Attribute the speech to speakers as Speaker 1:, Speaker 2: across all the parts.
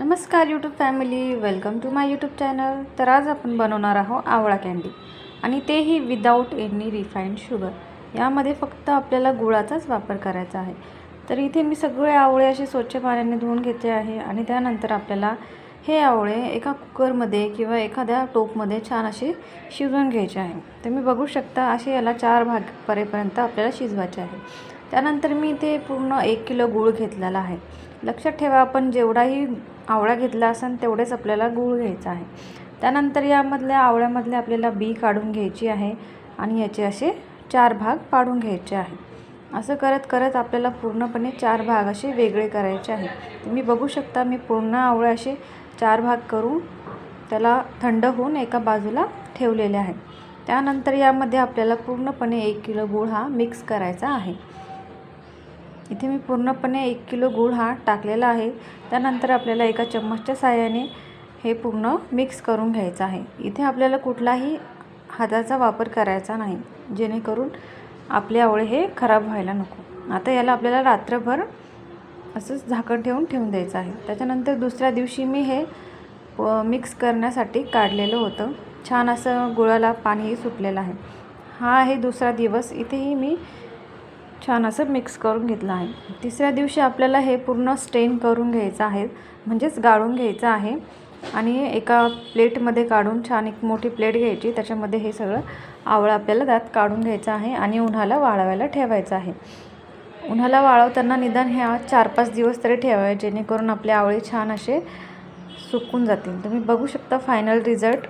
Speaker 1: नमस्कार YouTube family welcome to my YouTube channel तर आज आपण बनवणार आहोत आवळा कँडी आणि तेही विदाऊट एनी रिफाईंड शुगर यामध्ये फक्त आपल्याला गुळाचाच वापर करायचा आहे. तर इथे मी सगळे आवळे असे स्वच्छ पाण्याने धुवून घेतले आहे आणि त्यानंतर आपल्याला हे आवळे एका कुकरमध्ये किंवा एखाद्या टोपमध्ये छान असे शिजवून घ्यायचे आहे. तर मी बघू शकता असे याला चार भाग परेपर्यंत आपल्याला शिजवायचे आहे. त्यानंतर मी इथे पूर्ण एक किलो गूळ घेतलेला आहे. लक्षात ठेवा आपण जेवढाही आवळा घेतला असेल तेवढेच आपल्याला गूळ घ्यायचा आहे. त्यानंतर यामधल्या आवळ्यामधले आपल्याला बी काढून घ्यायची आहे आणि याचे असे चार भाग पाडून घ्यायचे आहे. असं करत करत आपल्याला पूर्णपणे चार भाग असे वेगळे करायचे आहे तुम्ही बघू शकता मी पूर्ण आवळे असे चार भाग करून त्याला थंड होऊन एका बाजूला ठेवलेले आहे. त्यानंतर यामध्ये आपल्याला पूर्णपणे एक किलो गूळ हा मिक्स करायचा आहे. इथे मी पूर्णपणे एक किलो गूळ हा टाकलेला आहे. त्यानंतर आपल्याला एका चम्मचच्या साहाय्याने हे पूर्ण मिक्स करून घ्यायचं आहे. इथे आपल्याला कुठलाही हाताचा वापर करायचा नाही. जेणेकरून आपले आवळे हे खराब व्हायला नको. आता याला आपल्याला रात्रभर असंच झाकण ठेवून ठेवून द्यायचं आहे. त्याच्यानंतर दुसऱ्या दिवशी मी हे मिक्स करण्यासाठी काढलेलं होतं. छान असं गुळाला पाणीही सुटलेलं आहे. हा आहे दुसरा दिवस. इथेही मी छान असं मिक्स करून घेतलं आहे. तिसऱ्या दिवशी आपल्याला हे पूर्ण स्टेन करून घ्यायचं आहे. म्हणजेच गाळून घ्यायचं आहे. आणि एका प्लेटमध्ये काढून छान एक मोठी प्लेट घ्यायची. त्याच्यामध्ये हे सगळं आवळं आपल्याला त्यात काढून घ्यायचं आहे आणि उन्हाला वाळवायला ठेवायचं आहे. उन्हाला वाळवताना निदान ह्या चार पाच दिवस तरी ठेवावे जेणेकरून आपले आवळे छान असे सुकून जातील. तुम्ही बघू शकता फायनल रिझल्ट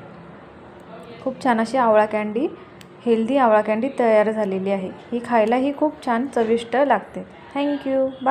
Speaker 1: खूप छान अशी आवळा कँडी हेल्दी आवळा कँडी तयार झालेली आहे. ही खायलाही खूप छान चविष्ट लागते. Thank you. बाय.